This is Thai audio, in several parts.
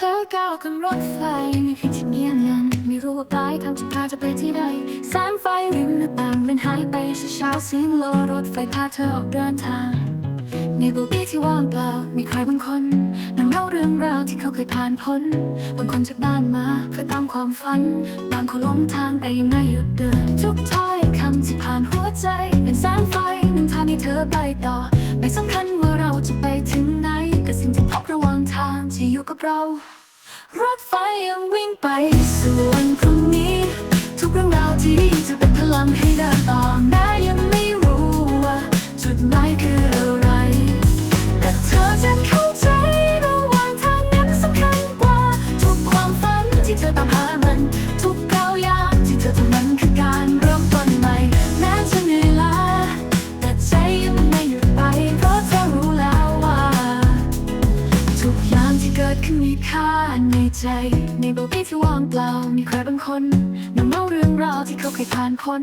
เธอก้าวขึ้นรถไฟในคืนที่เงียบงันไม่รู้ว่าปลายทางจะพาเธอไปที่ใดแสงไฟริมหน้าต่างมันหายไปเช้าๆเสียงโลรถไฟพาเธอออกเดินทาง ในบุรีที่ว่างเปล่ามีใครบางคนนั่งเล่าเรื่องราวที่เขาเคยผ่านพ้นบางคนจากบ้านมาเพื่อตามความฝันบางคนหลงทางแต่ยังไม่หยุดเดินทุกถ้อยคำที่ผ่านหัวใจเป็นแสงไฟนำทางให้เธอไปต่อ เรา รถไฟยังวิ่งไป มีค่าในใจ ในโลกที่ว่างเปล่า มีใครบางคนนำเล่าเรื่องราวที่เขาเคยผ่านพ้น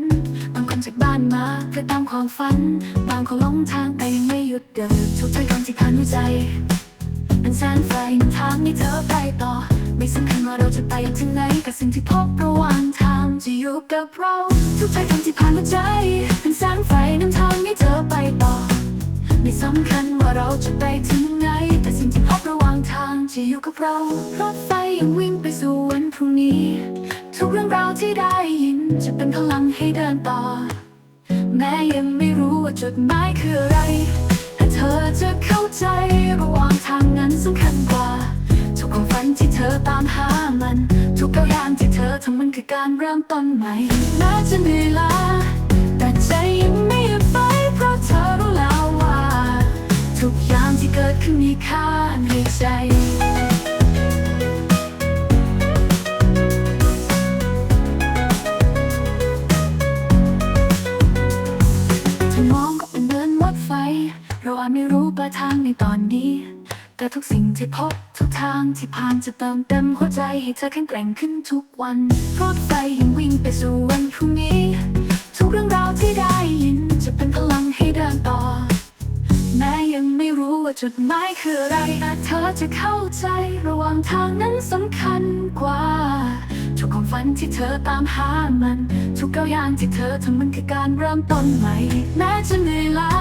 บางคนจากบ้านมาเพื่อตามความฝัน บางคนหลงทางแต่ยังไม่หยุดเดินทุกถ้อยคำที่ผ่านหัวใจเป็นแสงไฟนำทางให้เธอไปต่อ ไม่สำคัญว่าเราจะไปถึงไหนกับสิ่งที่พบระหว่างทางจะอยู่กับเรา ทุกถ้อยคำที่ผ่านหัวใจเป็นแสงไฟนำทางให้เธอไปต่อ ไม่สำคัญว่าเราจะไปถึง อยู่กับเรารถไฟยังวิ่งไปสู่วันพรุ่งนี้ ทุกเรื่องราวที่ได้ยินจะเป็นพลังให้เดินต่อ แม้ยังไม่รู้ว่าจุดหมายคืออะไรแต่เธอจะเข้าใจระหว่างทางนั้นสำคัญกว่า ทุกความฝันที่เธอตามหามัน ทุกก้าวย่างที่เธอทำมันคือการเริ่มต้นใหม่แม้จะเหนื่อยล้าแต่ใจยังไม่หยุดไปเพราะเธอรู้แล้วว่า ทุกอย่างที่เกิดขึ้นมีค่าในใจ ทุกสิ่งที่พบทุกทางที่ผ่านจะเติมเต็มหัวใจให้เธอแข็งแกร่งขึ้นทุกวันรถไฟยังวิ่งไปสู่วันพรุ่งนี้ ทุกเรื่องราวที่ได้ยินจะเป็นพลังให้เดินต่อ แม้ยังไม่รู้ว่าจุดหมายคืออะไรแต่เธอจะเข้าใจระหว่างทางนั้นสำคัญกว่า ทุกความฝันที่เธอตามหามัน ทุกก้าวย่างที่เธอทำมันคือการเริ่มต้นใหม่ แม้จะเหนื่อยล้า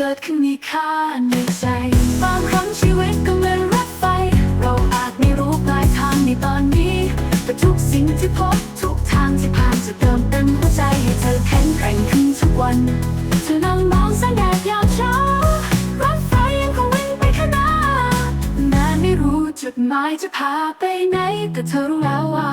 เกิดขึ้นมีค่าในใจ บางครั้งชีวิตก็เหมือนรถไฟ เราอาจไม่รู้ปลายทางในตอนนี้ แต่ทุกสิ่งที่พบทุกทางที่ผ่านจะเติมเต็มหัวใจให้เธอแข็งแกร่งขึ้นทุกวัน เธอนั่งมองแสงแดดยามเช้ารถไฟยังคงวิ่งไปข้างหน้าแม้ไม่รู้จุดหมายจะพาไปไหนแต่เธอรู้แล้วว่า